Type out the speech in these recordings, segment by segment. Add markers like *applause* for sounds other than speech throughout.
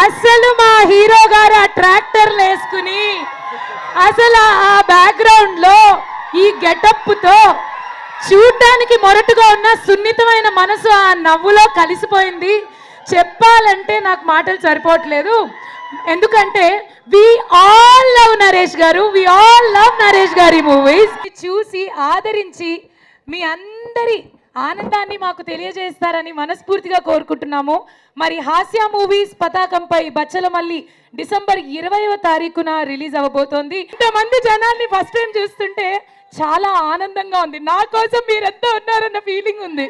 అసలు మా హీరో గారు ఆ ట్రాక్టర్లు వేసుకుని అసలు ఆ బ్యాక్గ్రౌండ్లో ఈ గెటప్తో చూడటానికి చూడ్డానికి మొరటుగా ఉన్న సున్నితమైన మనసు ఆ నవ్వులో కలిసిపోయింది. చెప్పాలంటే నాకు మాటలు సరిపోవట్లేదు. ఎందుకంటే వి ఆల్ లవ్ నరేష్ గారు వి ఆల్ లవ్ నరేష్ గారి మూవీస్ చూసి ఆదరించి మీ అందరి ఆనందాన్ని మాకు తెలియజేస్తారని మనస్ఫూర్తిగా కోరుకుంటున్నాము. మరి హాస్య మూవీస్ పతాకంపై బచ్చలమల్లి డిసెంబర్ ఇరవైవ తారీఖున రిలీజ్ అవ్వబోతోంది ఇంతమంది జనాల్ని ఫస్ట్ టైం చూస్తుంటే చాలా ఆనందంగా ఉంది. నా కోసం మీరంతా ఉన్నారన్న ఫీలింగ్ ఉంది.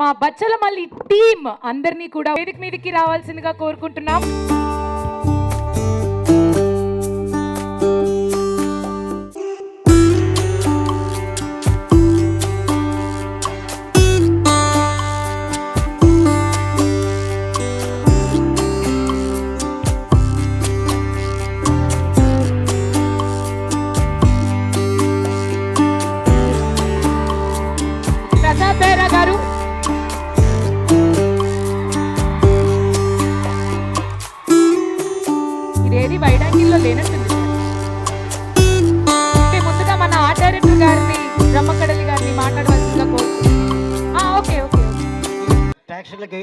మా బచ్చలమల్లి టీమ్ అందరినీ కూడా వేదిక మీదకి రావాల్సిందిగా కోరుకుంటున్నాం. వైడాంగిల్లో లేనట్టుంది. అంటే ముందుగా మన ఆర్ట్ డైరెక్టర్ గారిని బ్రహ్మకడలి గారిని మాట్లాడవలసిందిగా కోరుతున్నాం ఆ, ఓకే ఓకే. ప్రేక్షకులకి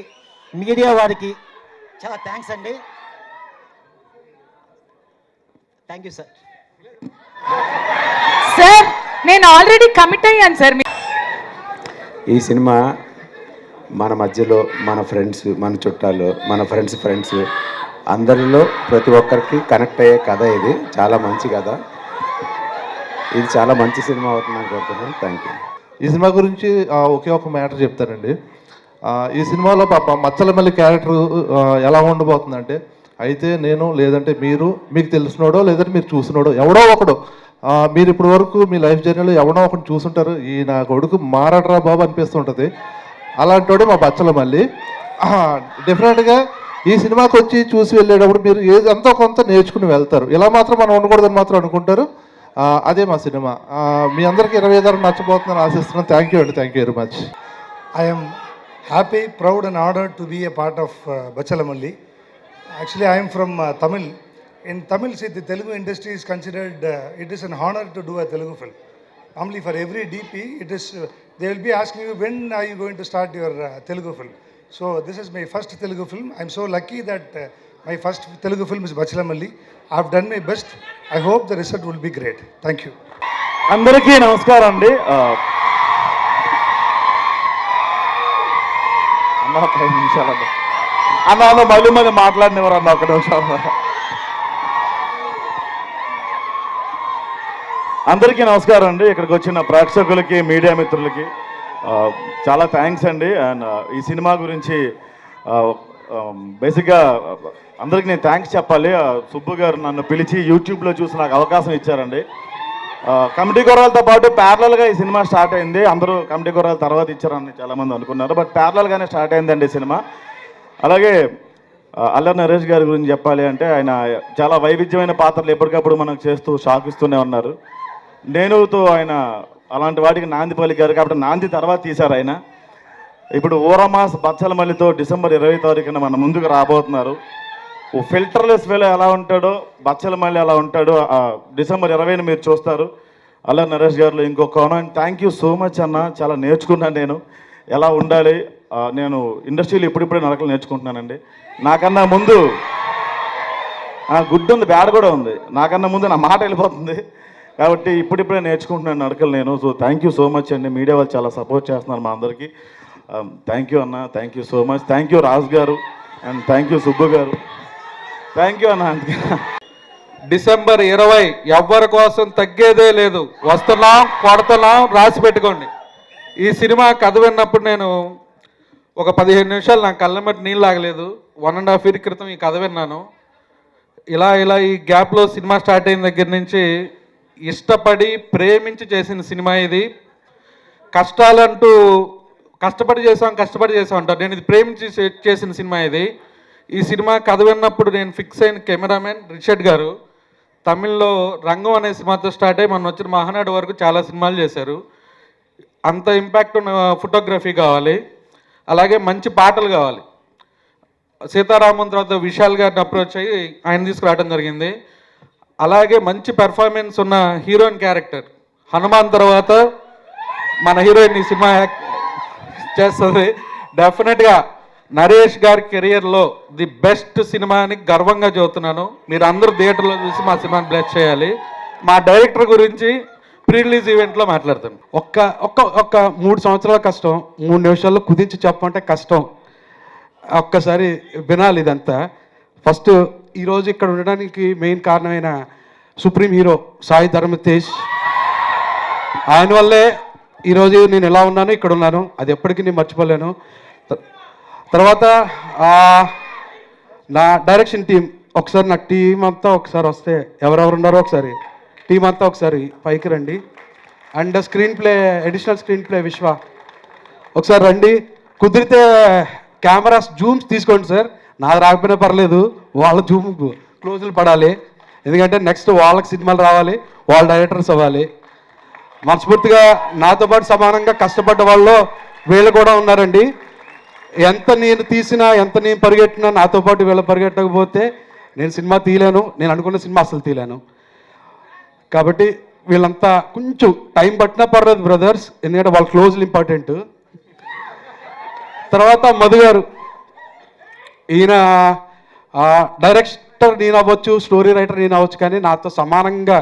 మీడియా వారికి చాలా థ్యాంక్స్ అండి. థ్యాంక్ యూ సార్ సార్ నేను ఆల్రెడీ కమిట్ అయ్యాను సార్ మీ- ఈ సినిమా మన మధ్యలో మన ఫ్రెండ్స్ మన చుట్టాలు మన ఫ్రెండ్స్ ఫ్రెండ్స్ అందరిలో ప్రతి ఒక్కరికి కనెక్ట్ అయ్యే కథ ఇది. చాలా మంచి కథ. ఇది చాలా మంచి సినిమా అవుతుందని కోరుతున్నాను థ్యాంక్ యూ ఈ సినిమా గురించి ఒకే ఒక మ్యాటర్ చెప్తానండి. ఈ సినిమాలో పాప మచ్చలమల్లి క్యారెక్టర్ ఎలా ఉండబోతుందంటే అయితే నేను లేదంటే మీరు మీకు తెలిసినోడో లేదంటే మీరు చూసినోడో ఎవడో ఒకడు మీరు ఇప్పటి వరకు మీ లైఫ్ జర్నీలో ఎవడో ఒకటి చూసుంటారు. ఈ నా కొడుకు మారడరా బాబు అనిపిస్తుంటుంది అలాంటోడే మా బచ్చలమల్లి డెఫినెట్గా ఈ సినిమాకి వచ్చి చూసి వెళ్ళేటప్పుడు మీరు ఏ ఎంతో కొంత నేర్చుకుని వెళ్తారు. ఎలా మాత్రం మనం ఉండకూడదని మాత్రం అనుకుంటారు. అదే మా సినిమా. మీ అందరికీ ఇరవై ఐదారు నచ్చబోతుందని ఆశిస్తున్నాను థ్యాంక్ యూ అండి. Thank you very much I'm happy proud and order to be a part of Bachhalamalli actually I'm from Tamil in Tamil see the Telugu industry is considered it is an honour to do a Telugu film ఆమ్లీ for every DP it is they will be asking you when I you going to start your Telugu film so this is my first Telugu film I'm so lucky that my first Telugu film is Bachhalamalli I done my best I hope the result will be great thank you అందరికీ నమస్కారం అండి. అన్నాలో మళ్ళీ మళ్ళీ మాట్లాడినవారు అన్న ఒక నిమిషాల అందరికీ నమస్కారం అండి. ఇక్కడికి వచ్చిన ప్రేక్షకులకి మీడియా మిత్రులకి. చాలా థ్యాంక్స్ అండి. అండ్ uh, ఈ సినిమా గురించి బేసిక్గా um, అందరికీ నేను థ్యాంక్స్ చెప్పాలి. సుబ్బు గారు నన్ను పిలిచి యూట్యూబ్లో చూసి నాకు అవకాశం ఇచ్చారండి. కమిటీ కూరలతో పాటు ప్యారలల్గా ఈ సినిమా స్టార్ట్ అయింది. అందరూ కమిటీ కూరల తర్వాత ఇచ్చారని చాలామంది అనుకున్నారు. బట్ ప్యారలల్గానే స్టార్ట్ అయిందండి సినిమా. అలాగే అల్లర్ నరేష్ గారి గురించి చెప్పాలి అంటే ఆయన చాలా వైవిధ్యమైన పాత్రలు ఎప్పటికప్పుడు మనకు చేస్తూ షాక్ ఇస్తూనే ఉన్నారు. నేనుతో ఆయన అలాంటి వాటికి నాంది పలికారు కాబట్టి నాంది తర్వాత తీశారు ఆయన. ఇప్పుడు ఊరమాస్ బచ్చలమల్లితో డిసెంబర్ ఇరవై తారీఖున మన ముందుకు రాబోతున్నారు. ఓ ఫిల్టర్లెస్ వేలో ఎలా ఉంటాడో బచ్చలమల్లి ఎలా ఉంటాడో డిసెంబర్ ఇరవైన మీరు చూస్తారు. అలా నరేష్ గారు ఇంకో కోణం థ్యాంక్ యూ సో మచ్ అన్న చాలా నేర్చుకున్నాను నేను. ఎలా ఉండాలి? నేను ఇండస్ట్రీలో ఇప్పుడిప్పుడే నడకలు నేర్చుకుంటున్నానండి. నాకన్నా ముందు గుడ్డు ఉంది బ్యాడ్ కూడా ఉంది. నాకన్నా ముందు నా మాట వెళ్ళిపోతుంది. కాబట్టి ఇప్పుడిప్పుడే నేర్చుకుంటున్నాను నడకలు నేను. So thank you so much అండి. మీడియా వాళ్ళు చాలా సపోర్ట్ చేస్తున్నారు మా అందరికీ. Um, థ్యాంక్ యూ అన్న thank you so much thank you Raj గారు అండ్ థ్యాంక్ యూ సుబ్బు గారు. థ్యాంక్ యూ అన్న డిసెంబర్ ఇరవై ఎవ్వరి కోసం తగ్గేదే లేదు. వస్తున్నాం కొడుతున్నాం రాసి పెట్టుకోండి. ఈ సినిమా కథ విన్నప్పుడు నేను ఒక పదిహేను నిమిషాలు నా కళ్ళ మట్టి నీళ్ళు ఆగలేదు వన్ అండ్ హాఫ్ ఇయర్ క్రితం ఈ కథ విన్నాను. ఇలా ఇలా ఈ గ్యాప్లో సినిమా స్టార్ట్ అయిన దగ్గర నుంచి ఇష్టపడి ప్రేమించి చేసిన సినిమా ఇది. కష్టాలంటూ కష్టపడి చేసాం కష్టపడి చేసాం అంటారు. నేను ఇది ప్రేమించి చేసిన సినిమా ఇది. ఈ సినిమా కథ విన్నప్పుడు నేను ఫిక్స్ అయిన కెమెరామెన్ రిషడ్ గారు తమిళ్ళో రంగం అనే సినిమాతో స్టార్ట్ అయ్యి మనం వచ్చిన మహానాడు వరకు చాలా సినిమాలు చేశారు. అంత ఇంపాక్ట్ ఉన్న ఫోటోగ్రఫీ కావాలి. అలాగే మంచి పాటలు కావాలి. సీతారామన్ తర్వాత విశాల్ గారిని అప్రోచ్ అయ్యి ఆయన తీసుకురావడం జరిగింది. అలాగే మంచి పెర్ఫార్మెన్స్ ఉన్న హీరోయిన్ క్యారెక్టర్ హనుమాన్ తర్వాత మన హీరోయిన్ ఈ సినిమా యాక్ట్ చేస్తుంది. డెఫినెట్గా నరేష్ గారి కెరియర్లో ది బెస్ట్ సినిమా అని గర్వంగా చెబుతున్నాను. మీరు అందరూ థియేటర్లో చూసి మా సినిమాని బ్లెస్ చేయాలి. మా డైరెక్టర్ గురించి ప్రీ రిలీజ్ ఈవెంట్లో మాట్లాడతాను. ఒక్క ఒక్క ఒక్క మూడు సంవత్సరాల కష్టం. మూడు నిమిషాల్లో కుదించి చెప్పమంటే కష్టం. ఒక్కసారి వినాలి ఇదంతా. ఫస్ట్ ఈరోజు ఇక్కడ ఉండడానికి మెయిన్ కారణమైన సుప్రీం హీరో సాయి ధర్మ తేజ్ ఆయన వల్లే ఈరోజు నేను ఎలా ఉన్నాను ఇక్కడ ఉన్నాను. అది ఎప్పటికీ నేను మర్చిపోలేను. తర్వాత నా డైరెక్షన్ టీం ఒకసారి నా టీం అంతా ఒకసారి వస్తే ఎవరెవరు ఉన్నారో ఒకసారి టీం అంతా ఒకసారి పైకి రండి. And screenplay additional screenplay Vishwa. ఒకసారి రండి. కుదిరితే కెమెరాస్ జూమ్స్ తీసుకోండి సార్. నాది రాకపోయినా పర్లేదు వాళ్ళ చూపు క్లోజులు పడాలి. ఎందుకంటే నెక్స్ట్ వాళ్ళకి సినిమాలు రావాలి వాళ్ళ డైరెక్టర్స్ అవ్వాలి. మనస్ఫూర్తిగా నాతో పాటు సమానంగా కష్టపడ్డ వాళ్ళు వీళ్ళు కూడా ఉన్నారండి. ఎంత నేను తీసినా ఎంత నేను పరిగెట్టినా నాతో పాటు వీళ్ళు పరిగెట్టకపోతే నేను సినిమా తీయలేను నేను అనుకున్న సినిమా అసలు తీయలేను. కాబట్టి వీళ్ళంతా కొంచెం టైం పట్టినా పర్లేదు బ్రదర్స్ ఎందుకంటే వాళ్ళ క్లోజ్లు ఇంపార్టెంట్. తర్వాత మధు గారు ఈయన డైరెక్టర్ నేను అవ్వచ్చు స్టోరీ రైటర్ నేను అవ్వచ్చు కానీ నాతో సమానంగా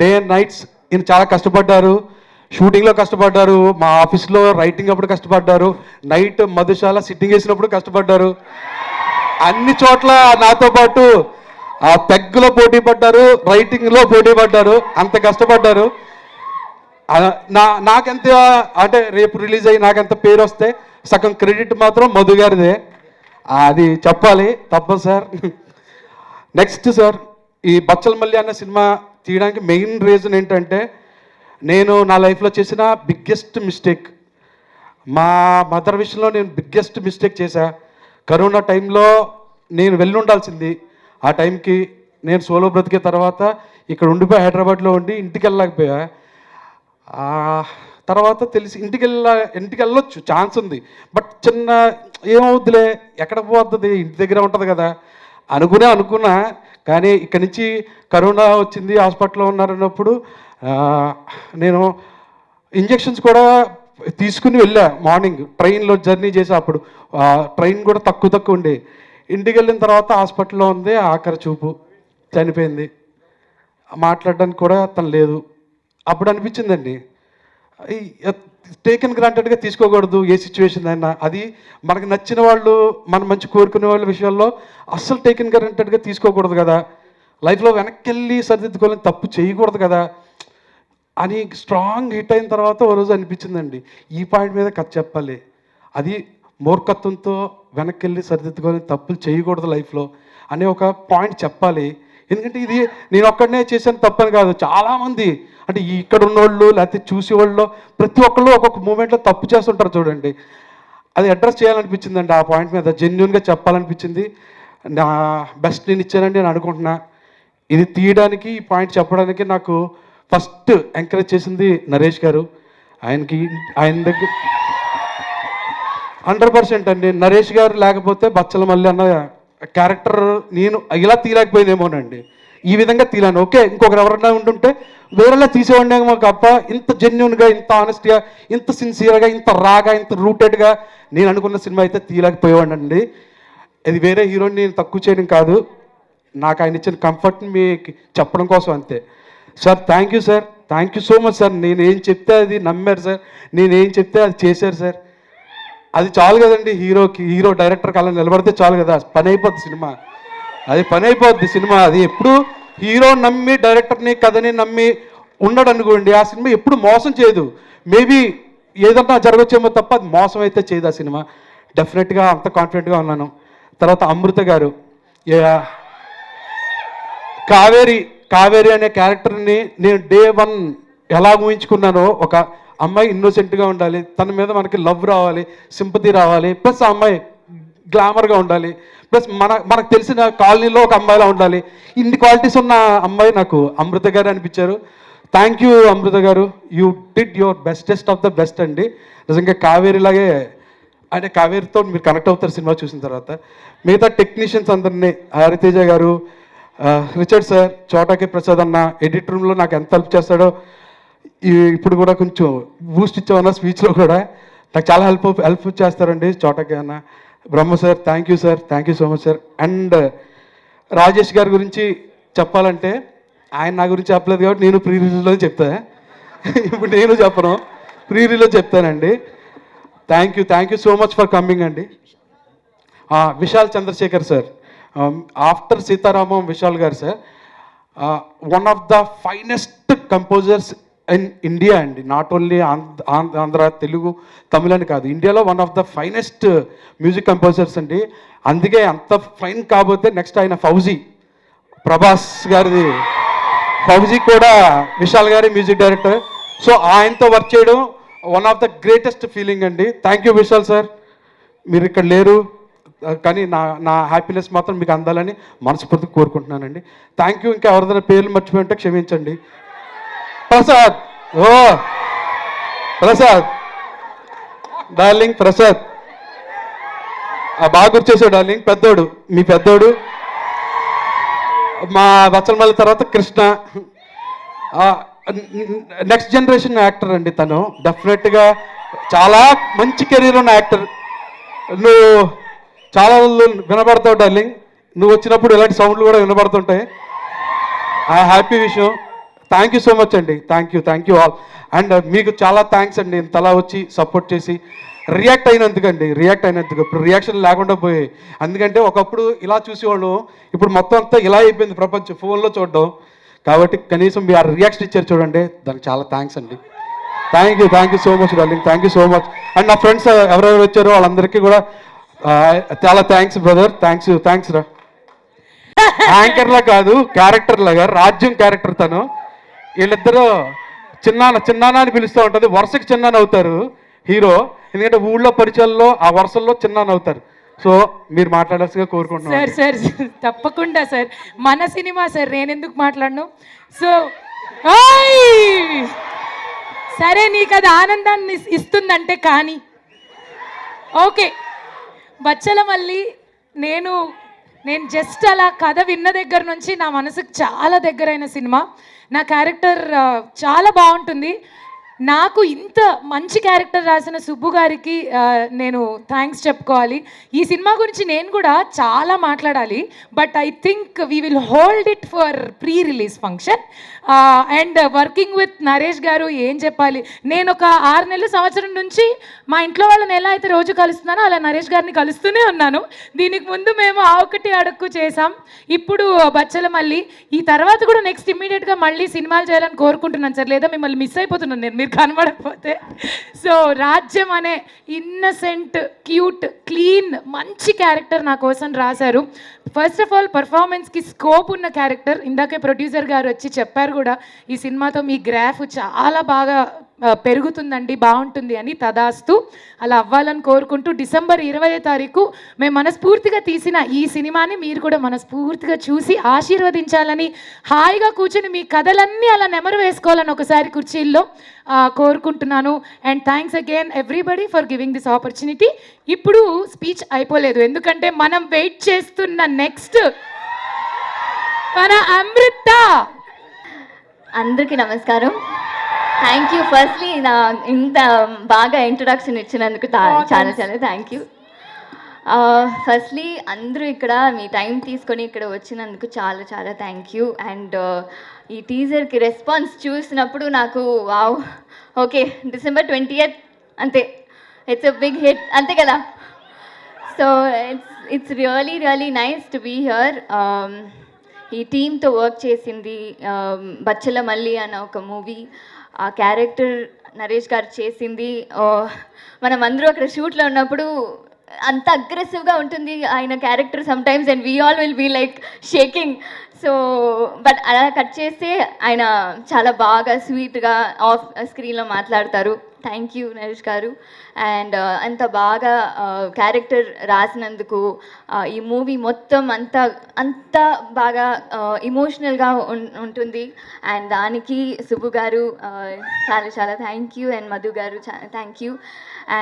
డే అండ్ నైట్స్ ఈయన చాలా కష్టపడ్డారు. షూటింగ్లో కష్టపడ్డారు మా ఆఫీస్లో రైటింగ్ అప్పుడు కష్టపడ్డారు నైట్ మధుశాల సిట్టింగ్ వేసినప్పుడు కష్టపడ్డారు. అన్ని చోట్ల నాతో పాటు ఆ పెగ్గులో పోటీ పడ్డారు రైటింగ్లో పోటీ పడ్డారు అంత కష్టపడ్డారు. నా నాకెంత అంటే రేపు రిలీజ్ అయ్యి నాకెంత పేరు వస్తే సగం క్రెడిట్ మాత్రం మధు గారిదే. అది చెప్పాలి తప్పదు సార్ నెక్స్ట్ సార్ ఈ బచ్చల మల్లి అన్న సినిమా తీయడానికి మెయిన్ రీజన్ ఏంటంటే నేను నా లైఫ్లో చేసిన బిగ్గెస్ట్ మిస్టేక్ మా మదర్ విషయంలో నేను బిగ్గెస్ట్ మిస్టేక్ చేశా. కరోనా టైంలో నేను వెళ్ళి ఉండాల్సింది. ఆ టైంకి నేను సోలో బ్రతికే తర్వాత ఇక్కడ ఉండిపోయి హైదరాబాద్లో ఉండి ఇంటికి వెళ్ళలేకపోయా. తర్వాత తెలిసి ఇంటికి వెళ్ళ ఇంటికి వెళ్ళొచ్చు ఛాన్స్ ఉంది. బట్ చిన్న ఏమవుద్దిలే ఎక్కడ పోతుంది ఇంటి దగ్గర ఉంటుంది కదా. అనుకునే అనుకున్నా కానీ ఇక్కడి నుంచి కరోనా వచ్చింది హాస్పిటల్లో ఉన్నారన్నప్పుడు నేను ఇంజెక్షన్స్ కూడా తీసుకుని వెళ్ళా మార్నింగ్ ట్రైన్లో జర్నీ చేసే అప్పుడు. ట్రైన్ కూడా తక్కువ తక్కువ ఉండే. ఇంటికి వెళ్ళిన తర్వాత హాస్పిటల్లో ఉంది ఆఖరి చూపు చనిపోయింది. మాట్లాడడానికి కూడా తను లేదు. అప్పుడు అనిపించిందండి టేకెన్ గ్రాంటెడ్గా తీసుకోకూడదు ఏ సిచ్యువేషన్ అయినా. అది మనకు నచ్చిన వాళ్ళు మనం మంచి కోరుకునే వాళ్ళ విషయాల్లో అస్సలు టేకెన్ గ్రాంటెడ్గా తీసుకోకూడదు కదా. లైఫ్లో వెనక్కి వెళ్ళి సరిదిద్దుకోవాలని తప్పు చేయకూడదు కదా. అని స్ట్రాంగ్ హిట్ అయిన తర్వాత ఓ రోజు అనిపించిందండి. ఈ పాయింట్ మీద కథ చెప్పాలి. అది మూర్ఖత్వంతో వెనక్కి వెళ్ళి సరిదిద్దుకొని తప్పులు చేయకూడదు లైఫ్లో అనే ఒక పాయింట్ చెప్పాలి. ఎందుకంటే ఇది నేను ఒక్కడనే చేశాను తప్పని కాదు. చాలామంది అంటే ఇక్కడ ఉన్నోళ్ళు లేకపోతే చూసేవాళ్ళు ప్రతి ఒక్కళ్ళు ఒక్కొక్క మూమెంట్లో తప్పు చేస్తుంటారు చూడండి. అది అడ్రస్ చేయాలనిపించిందండి ఆ పాయింట్ మీద. జెన్యున్గా చెప్పాలనిపించింది. నా బెస్ట్ నేను ఇచ్చానండి నేను అనుకుంటున్నా. ఇది తీయడానికి ఈ పాయింట్ చెప్పడానికి నాకు ఫస్ట్ ఎంకరేజ్ చేసింది నరేష్ గారు. ఆయనకి ఆయన దగ్గర హండ్రెడ్ పర్సెంట్ అండి. నరేష్ గారు లేకపోతే బచ్చల మల్లి అన్న క్యారెక్టర్ నేను ఇలా తీయలేకపోయిందేమోనండి ఈ విధంగా తీలాను ఓకే ఇంకొకరు ఎవరన్నా ఉంటుంటే వేరేలా తీసేవాడినేమో తప్ప ఇంత జెన్యున్గా ఇంత ఆనెస్ట్గా ఇంత సిన్సియర్గా ఇంత రాగా ఇంత రూటెడ్గా నేను అనుకున్న సినిమా అయితే తీయలేకపోయేవాడినండి. అది వేరే హీరోని నేను తక్కువ చేయడం కాదు. నాకు ఆయన ఇచ్చిన కంఫర్ట్ని మీకు చెప్పడం కోసం అంతే. Sir thank you sir thank you so much sir నేను ఏం చెప్తే అది నమ్మారు సార్ నేను ఏం చెప్తే అది చేశారు సార్ అది చాలు కదండి హీరోకి హీరో డైరెక్టర్ అలా నిలబడితే చాలు కదా పని అయిపోద్ది సినిమా. అది పని అయిపోద్ది సినిమా అది ఎప్పుడు హీరో నమ్మి డైరెక్టర్ని కథని నమ్మి ఉన్నాడు అనుకోండి ఆ సినిమా ఎప్పుడు మోసం చేయదు. మేబీ ఏదన్నా జరగచ్చేమో తప్ప అది మోసం అయితే చేయదు ఆ సినిమా. డెఫినెట్గా అంత కాన్ఫిడెంట్గా ఉన్నాను. తర్వాత అమృత గారు కావేరి కావేరి అనే క్యారెక్టర్ని నేను డే వన్ ఎలా ఊహించుకున్నానో ఒక అమ్మాయి ఇన్నోసెంట్గా ఉండాలి తన మీద మనకి లవ్ రావాలి సింపతి రావాలి ప్లస్ ఆ అమ్మాయి గ్లామర్గా ఉండాలి ప్లస్ మన మనకు తెలిసిన కాలనీలో ఒక అమ్మాయిలా ఉండాలి. ఇన్ని క్వాలిటీస్ ఉన్న అమ్మాయి నాకు అమృత గారు అనిపించారు. థ్యాంక్ యూ అమృత గారు. You did your bestest of the best అండి. నిజంగా కావేరిలాగే అంటే కావేరితో మీరు కనెక్ట్ అవుతారు సినిమా చూసిన తర్వాత. మిగతా టెక్నీషియన్స్ అందరినీ హరితేజ గారు రిచర్డ్ సార్ చోటాకి ప్రసాద్ అన్న ఎడిట్ రూమ్లో నాకు ఎంత హెల్ప్ చేస్తాడో ఇప్పుడు కూడా కొంచెం బూస్ట్ ఇచ్చామన్న స్పీచ్లో కూడా. నాకు చాలా హెల్ప్ హెల్ప్ చేస్తారండి చోటకి అన్న. Brahma sir thank you sir thank you so much sir and Rajesh గారి గురించి చెప్పాలంటే ఆయన నా గురించి చెప్పలేదు కాబట్టి నేను ప్రీ రిలీజ్లో చెప్తా. ఇప్పుడు నేను చెప్పను. ప్రీ రిలీజ్లో చెప్తానండి. Thank you thank you so much for coming అండి. Vishal Chandrashekhar sir after um, Sitaramam Vishal గారు sir one of the finest composers in India అండి నాట్ ఓన్లీ ఆంధ్ర తెలుగు తమిళ అని కాదు. ఇండియాలో one of the finest music composers అండి. అందుకే అంత ఫైన్ కాబోతే నెక్స్ట్ ఆయన ఫౌజీ ప్రభాస్ గారిది. ఫౌజీ కూడా విశాల్ గారి మ్యూజిక్ డైరెక్టర్ సో ఆయనతో వర్క్ చేయడం one of the greatest feeling అండి. థ్యాంక్ యూ విశాల్ సార్ మీరు ఇక్కడ లేరు కానీ నా నా హ్యాపీనెస్ మాత్రం మీకు అందాలని మనస్ఫూర్తిగా కోరుకుంటున్నానండి. థ్యాంక్ యూ ఇంకా ఎవరిదైనా పేర్లు మర్చిపోయి ఉంటే క్షమించండి. ప్రసాద్. ఓ ప్రసాద్. డార్లింగ్ ప్రసాద్. ఆ, బాగా గుర్చేసాడు డార్లింగ్. పెద్దోడు మీ పెద్దోడు. మా బచ్చలమల్లి తర్వాత కృష్ణ. నెక్స్ట్ జనరేషన్ యాక్టర్ అండి తను. డెఫినెట్గా చాలా మంచి కెరీర్ ఉన్న యాక్టర్ నువ్వు చాలా రోజులు వినబడతావు డార్లింగ్. నువ్వు వచ్చినప్పుడు ఇలాంటి సౌండ్లు కూడా వినబడుతుంటాయి. ఆ హ్యాపీ విషయం. థ్యాంక్ యూ సో మచ్ అండి. Thank you thank you all and మీకు చాలా థ్యాంక్స్ అండి. ఇంతలా వచ్చి సపోర్ట్ చేసి రియాక్ట్ అయినందుకండి. రియాక్ట్ అయినందుకు. ఇప్పుడు రియాక్షన్ లేకుండా పోయాయి. అందుకంటే ఒకప్పుడు ఇలా చూసేవాళ్ళు ఇప్పుడు మొత్తం అంతా ఇలా అయిపోయింది ప్రపంచం. ఫోన్లో చూడడం. కాబట్టి కనీసం మీ ఆ రియాక్షన్ ఇచ్చారు చూడండి. దానికి చాలా థ్యాంక్స్ అండి. Thank you thank you so much darling thank you so much and నా ఫ్రెండ్స్ uh, ఎవరెవరు వచ్చారో వాళ్ళందరికీ కూడా చాలా థ్యాంక్స్ బ్రదర్ థ్యాంక్స్ థ్యాంక్స్ రా. యాంకర్లా కాదు క్యారెక్టర్లాగా రాజ్యం క్యారెక్టర్ తను. వీళ్ళిద్దరూ చిన్నాన్న చిన్నాన్న అని పిలుస్తూ ఉంటుంది. వరుసకి చిన్నాన్న అవుతారు హీరో. ఎందుకంటే ఊళ్ళో పరిచయాల్లో ఆ వరుసల్లో చిన్నాన్న అవుతారు. సో మీరు మాట్లాడాల్సిగా కోరుకుంటున్నాను సార్ సార్ తప్పకుండా సార్. మన సినిమా సార్ నేను ఎందుకు మాట్లాడను? సో! సరే నీకు అది ఆనందాన్ని ఇస్- ఇస్తుందంటే కానీ. ఓకే. బచ్చల మళ్ళీ నేను నేను జస్ట్ అలా కథ విన్న దగ్గర నుంచి నా మనసుకు చాలా దగ్గరైన సినిమా. నా క్యారెక్టర్ చాలా బాగుంటుంది. నాకు ఇంత మంచి క్యారెక్టర్ రాసిన సుబ్బు గారికి నేను థ్యాంక్స్ చెప్పుకోవాలి. ఈ సినిమా గురించి నేను కూడా చాలా మాట్లాడాలి. But I think we will hold it for pre release function and working with Naresh గారు ఏం చెప్పాలి? నేను ఒక ఆరు నెలల సంవత్సరం నుంచి మా ఇంట్లో వాళ్ళని ఎలా అయితే రోజు కలుస్తున్నానో అలా నరేష్ గారిని కలుస్తూనే ఉన్నాను. దీనికి ముందు మేము ఆ ఒకటి అడుక్కు చేసాం ఇప్పుడు బచ్చల మళ్ళీ ఈ తర్వాత కూడా నెక్స్ట్ ఇమ్మీడియట్గా మళ్ళీ సినిమాలు చేయాలని కోరుకుంటున్నాను సార్. లేదా మిమ్మల్ని మిస్ అయిపోతున్నాను. నేను మీరు కనబడకపోతే. సో రాజ్యం అనే ఇన్నసెంట్ క్యూట్ క్లీన్ మంచి క్యారెక్టర్ నా కోసం రాశారు. ఫస్ట్ ఆఫ్ ఆల్ పర్ఫార్మెన్స్కి స్కోప్ ఉన్న క్యారెక్టర్ ఇందాకే ప్రొడ్యూసర్ గారు వచ్చి చెప్పారు కూడా ఈ సినిమాతో మీ గ్రాఫ్ చాలా బాగా పెరుగుతుందండి బాగుంటుంది అని తదాస్తు అలా అవ్వాలని కోరుకుంటూ డిసెంబర్ ఇరవై తారీఖు మేము మనస్ఫూర్తిగా తీసిన ఈ సినిమాని మీరు కూడా మనస్ఫూర్తిగా చూసి ఆశీర్వదించాలని హాయిగా కూర్చుని మీ కథలన్నీ అలా నెమరు వేసుకోవాలని ఒకసారి కుర్చీల్లో కోరుకుంటున్నాను. And thanks again everybody for giving this opportunity ఇప్పుడు స్పీచ్ అయిపోలేదు. ఎందుకంటే మనం వెయిట్ చేస్తున్న నెక్స్ట్ మన అమృత. అందరికీ నమస్కారం. థ్యాంక్ యూ ఫస్ట్లీ నా ఇంత బాగా ఇంట్రొడక్షన్ ఇచ్చినందుకు తా- చాలా చాలా థ్యాంక్ యూ ఫస్ట్లీ అందరూ ఇక్కడ మీ టైం తీసుకొని ఇక్కడ వచ్చినందుకు చాలా చాలా థ్యాంక్ యూ అండ్ ఈ టీజర్కి రెస్పాన్స్ చూసినప్పుడు నాకు వావ్ ఓకే డిసెంబర్ ట్వంటీ అంతే. ఇట్స్ అ బిగ్ హిట్ అంతే కదా? So it's it's really really nice to be here ఈ టీంతో వర్క్ చేసింది um, బచ్చల మల్లి అన్న ఒక మూవీ ఆ క్యారెక్టర్ నరేష్ గారు చేసింది మనం అందరూ అక్కడ షూట్లో ఉన్నప్పుడు అంత అగ్రెసివ్గా ఉంటుంది ఆయన character sometimes and we all will be like shaking so but అలా కట్ చేస్తే ఆయన చాలా బాగా స్వీట్గా ఆఫ్ స్క్రీన్లో మాట్లాడతారు. థ్యాంక్ యూ నరేష్ గారు. అండ్ uh, అంత బాగా uh, క్యారెక్టర్ రాసినందుకు uh, ఈ మూవీ మొత్తం అంత అంత బాగా ఇమోషనల్గా ఉంటుంది. అండ్ దానికి సుబ్బు గారు చాలా చాలా థ్యాంక్ యూ అండ్ మధు గారు thank you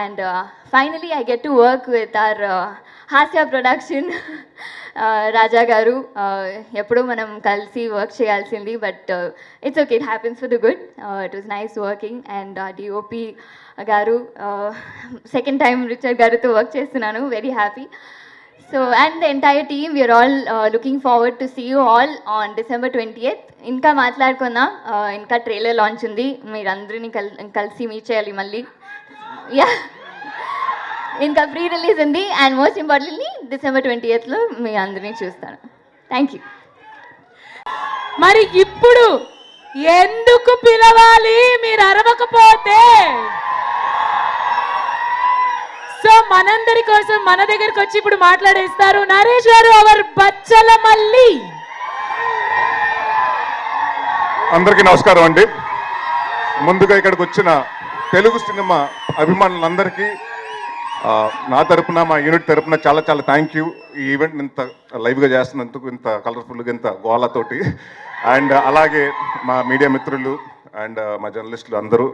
and finally I get to work with our Hasya production Raja గారు ఎప్పుడూ మనం కలిసి వర్క్ చేయాల్సింది but it's okay it happens for the good it was nice working and DOP గారు second time Richard గారితో work చేస్తున్నాను very happy so and the entire team we're all looking forward to see you all on December twenty eighth ఇంకా మాట్లాడుకుందాం ఇంకా trailer launch ఉంది. మీరందరినీ కల్ కలిసి meet చేయాలి మళ్ళీ. యా ఇంకా ప్రీ రిలీజ్ ఉంది. And most importantly December twenty ఎయిత్లో మీ అందరినీ చూస్తాను. థ్యాంక్ యూ మరి ఇప్పుడు ఎందుకు పిలవాలి మీరు అరవకపోతే? సో మనందరి కోసం మన దగ్గరికి వచ్చి ఇప్పుడు మాట్లాడేస్తారు నరేష్ గారు అవర్ బచ్చల మల్లి. అందరికీ నమస్కారం అండి. ముందుగా ఇక్కడికి వచ్చిన తెలుగు సినిమా అభిమానులందరికీ నా తరపున మా యూనిట్ తరపున చాలా చాలా థ్యాంక్ యూ ఈ ఈవెంట్ ఇంత లైవ్గా చేస్తున్నందుకు ఇంత కలర్ఫుల్గా ఇంత గోళతోటి అండ్ అలాగే మా మీడియా మిత్రులు అండ్ మా జర్నలిస్టులు అందరూ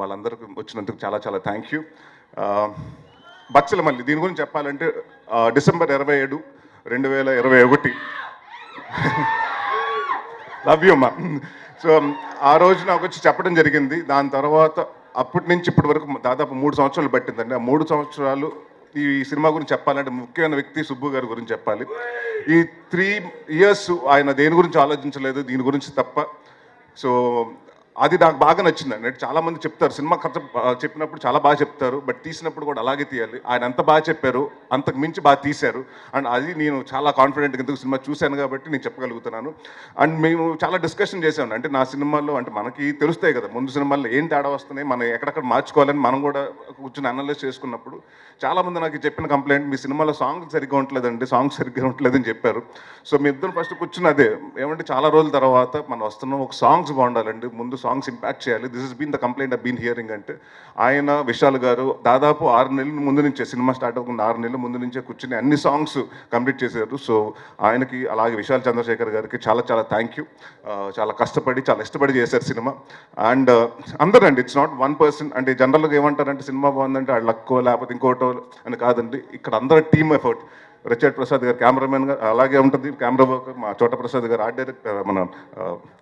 వాళ్ళందరికీ వచ్చినందుకు చాలా చాలా థ్యాంక్ యూ బచ్చల మళ్ళీ దీని గురించి చెప్పాలంటే డిసెంబర్ ఇరవై ఏడు రెండు వేల ఇరవై ఒకటి. లవ్ యూ అమ్మా. సో ఆ రోజు నాకు వచ్చి చెప్పడం జరిగింది. దాని తర్వాత అప్పటి నుంచి ఇప్పటి వరకు దాదాపు మూడు సంవత్సరాలు పట్టిందండి. ఆ మూడు సంవత్సరాలు ఈ సినిమా గురించి చెప్పాలంటే ముఖ్యమైన వ్యక్తి సుబ్బు గారి గురించి చెప్పాలి. ఈ త్రీ ఇయర్స్ ఆయన దేని గురించి ఆలోచించలేదు దీని గురించి తప్ప. సో అది నాకు బాగా నచ్చింది అండి చాలా మంది చెప్తారు సినిమా కథ చెప్పినప్పుడు చాలా బాగా చెప్తారు బట్ తీసినప్పుడు కూడా అలాగే తీయాలి. ఆయన అంత బాగా చెప్పారు అంతకు మించి బాగా తీశారు. అండ్ అది నేను చాలా కాన్ఫిడెంట్గా ఎందుకు సినిమా చూశాను కాబట్టి నేను చెప్పగలుగుతున్నాను. అండ్ మేము చాలా డిస్కషన్ చేశాను అంటే నా సినిమాల్లో అంటే మనకి తెలుస్తాయి కదా ముందు సినిమాల్లో ఏం తేడా వస్తున్నాయి మనం ఎక్కడెక్కడ మార్చుకోవాలని మనం కూడా కూర్చొని అనలైజ్ చేసుకున్నప్పుడు చాలా మంది నాకు చెప్పిన కంప్లైంట్ మీ సినిమాలో సాంగ్ సరిగ్గా ఉండలేదండి సాంగ్ సరిగ్గా ఉండలేదని చెప్పారు. సో మీ ఇద్దరు ఫస్ట్ కూర్చుని అదే ఏమంటే చాలా రోజుల తర్వాత మనం వస్తున్నాం ఒక సాంగ్స్ బాగుండాలండి ముందు సాంగ్స్ ఇంపాక్ట్ చేయాలి. This is been the complaint been hearing అంటే ఆయన విశాల్ గారు దాదాపు ఆరు నెలల ముందు నుంచే సినిమా స్టార్ట్ అవ్వకుండా ఆరు నెలల ముందు నుంచే కూర్చుని అన్ని సాంగ్స్ కంప్లీట్ చేశారు. సో ఆయనకి అలాగే విశాల్ చంద్రశేఖర్ గారికి చాలా చాలా థ్యాంక్ యూ uh, చాలా కష్టపడి చాలా ఇష్టపడి చేశారు సినిమా. అండ్ uh, అందరండి ఇట్స్ నాట్ వన్ పర్సన్ అంటే జనరల్గా ఏమంటారంటే సినిమా బాగుందంటే ఆ లక్కో లేకపోతే ఇంకోటో అని కాదండి. ఇక్కడ అందరూ టీమ్ ఎఫర్ట్ రిచర్డ్ ప్రసాద్ గారు కెమెరామెన్ గారు అలాగే ఉంటుంది. కెమెరా వర్క్ మా చోట ప్రసాద్ గారు ఆర్ట్ డైరెక్ట్ మన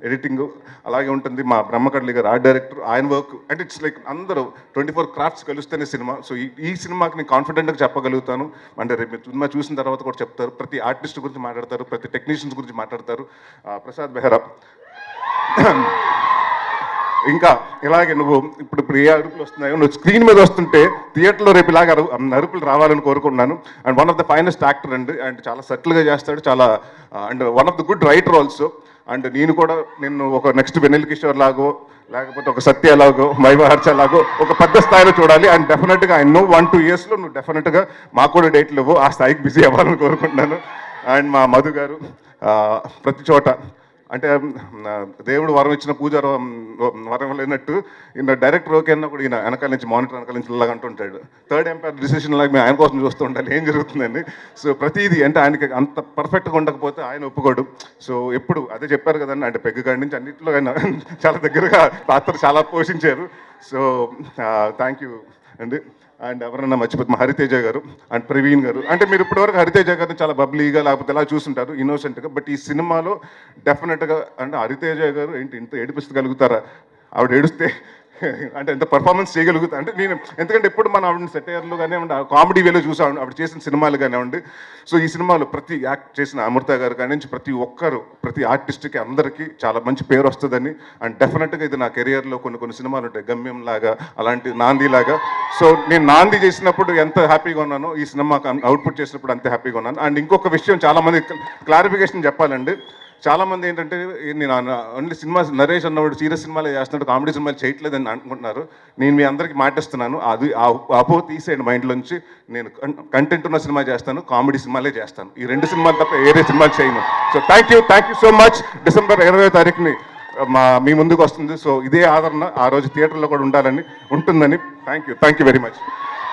ఎడిటింగ్ అలాగే ఉంటుంది. మా బ్రహ్మకడ్లి గారు ఆర్ట్ డైరెక్టర్ ఆయన వర్క్. అండ్ ఇట్స్ లైక్ అందరూ ట్వంటీ ఫోర్ క్రాఫ్ట్స్ కలుస్తేనే సినిమా. సో ఈ సినిమాకి నేను కాన్ఫిడెంట్గా చెప్పగలుగుతాను. అంటే రేపు మీరు సినిమా చూసిన తర్వాత కూడా చెప్తారు. ప్రతి ఆర్టిస్ట్ గురించి మాట్లాడతారు. ప్రతి టెక్నీషియన్స్ గురించి మాట్లాడతారు. ప్రసాద్ బెహ్రా. ఇంకా ఇలాగే నువ్వు ఇప్పుడు ఇప్పుడు ఏ అరుపులు వస్తున్నాయో నువ్వు స్క్రీన్ మీద వస్తుంటే థియేటర్లో రేపు ఇలాగ అరుపులు రావాలని కోరుకున్నాను and one of the finest actor అండి. అండ్ చాలా సటిల్గా చేస్తాడు. చాలా and one of the good writer also and నేను కూడా నిన్ను ఒక నెక్స్ట్ వెనిల్ కిషోర్ లాగో లేకపోతే ఒక సత్య లాగో వైవహర్ష లాగో ఒక పెద్ద స్థాయిలో చూడాలి. అండ్ డెఫినెట్గా ఐ నో వన్ టూ ఇయర్స్లో నువ్వు డెఫినెట్గా మాకు కూడా డేట్లు ఇవ్వు. ఆ స్థాయికి బిజీ అవ్వాలని కోరుకుంటున్నాను. అండ్ మా మధు గారు uh, ప్రతి చోట అంటే దేవుడు వరం ఇచ్చిన పూజ వరం- లేనట్టు ఈయన డైరెక్టర్ ఓకే అన్నా కూడా ఈయన వెనకాల నుంచి మానిటర్ వెనకాల నుంచి ఇలాగ అంటుంటాడు థర్డ్ ఎంపైర్ డిసిషన్ లాగా మేము ఆయన కోసం చూస్తూ ఉండాలి ఏం జరుగుతుందని. సో ప్రతిదీ అంటే ఆయనకి అంత పర్ఫెక్ట్గా ఉండకపోతే ఆయన ఒప్పుకోడు. సో ఎప్పుడు అదే చెప్పారు కదండి అంటే పెగ్గు కాడి నుంచి అన్నింటిలో ఆయన చాలా దగ్గరగా పాత్ర చాలా పోషించారు. సో థ్యాంక్ యూ అండి. అండ్ ఎవరన్నా మర్చిపోతే మా హరితేజ గారు అండ్ ప్రవీణ్ గారు. అంటే మీరు ఇప్పటివరకు హరితేజ గారిని చాలా బబ్లీగా లేకపోతే ఎలా చూసుంటారు? ఇన్నోసెంట్గా బట్ ఈ సినిమాలో డెఫినెట్గా అంటే హరితేజ గారు ఏంటి ఇంత ఏడిపిస్తగలుగుతారా? ఆవిడ ఏడిస్తే *laughs* అంటే ఎంత పర్ఫార్మెన్స్ చేయగలుగుతా అంటే నేను ఎందుకంటే ఎప్పుడు మనం ఆవిడ సెటైర్లు కానివ్వండి కామెడీ వేలో చూసాం ఆవిడ చేసిన సినిమాలు కానివ్వండి. సో ఈ సినిమాలో ప్రతి యాక్ట్ చేసిన అమృత గారు కానీ నుంచి ప్రతి ఒక్కరు ప్రతి ఆర్టిస్ట్కి అందరికీ చాలా మంచి పేరు వస్తుందని. అండ్ డెఫినెట్గా ఇది నా కెరియర్లో కొన్ని కొన్ని సినిమాలు ఉంటాయి. గమ్యం లాగా అలాంటి నాంది లాగా. సో నేను నాంది చేసినప్పుడు ఎంత హ్యాపీగా ఉన్నానో ఈ సినిమాకి అవుట్పుట్ చేసినప్పుడు అంత హ్యాపీగా ఉన్నాను. అండ్ ఇంకొక విషయం చాలామంది క్లారిఫికేషన్ చెప్పాలండి. చాలా మంది ఏంటంటే నేను ఓన్లీ సినిమా నరేష్ అన్నవాడు సీరియస్ సినిమాలే చేస్తున్నాడు కామెడీ సినిమాలు చేయట్లేదని అనుకుంటున్నారు. నేను మీ అందరికీ మాటిస్తున్నాను అది అపో తీసేయండి మైండ్లోంచి నేను కంటెంట్ ఉన్న సినిమా చేస్తాను కామెడీ సినిమాలే చేస్తాను. ఈ రెండు సినిమాలు తప్ప వేరే సినిమాలు చేయను. So thank you thank you so much December ఇరవై తారీఖుని మా మీ ముందుకు వస్తుంది. సో ఇదే ఆదరణ ఆ రోజు థియేటర్లో కూడా ఉండాలని ఉంటుందని. Thank you thank you very much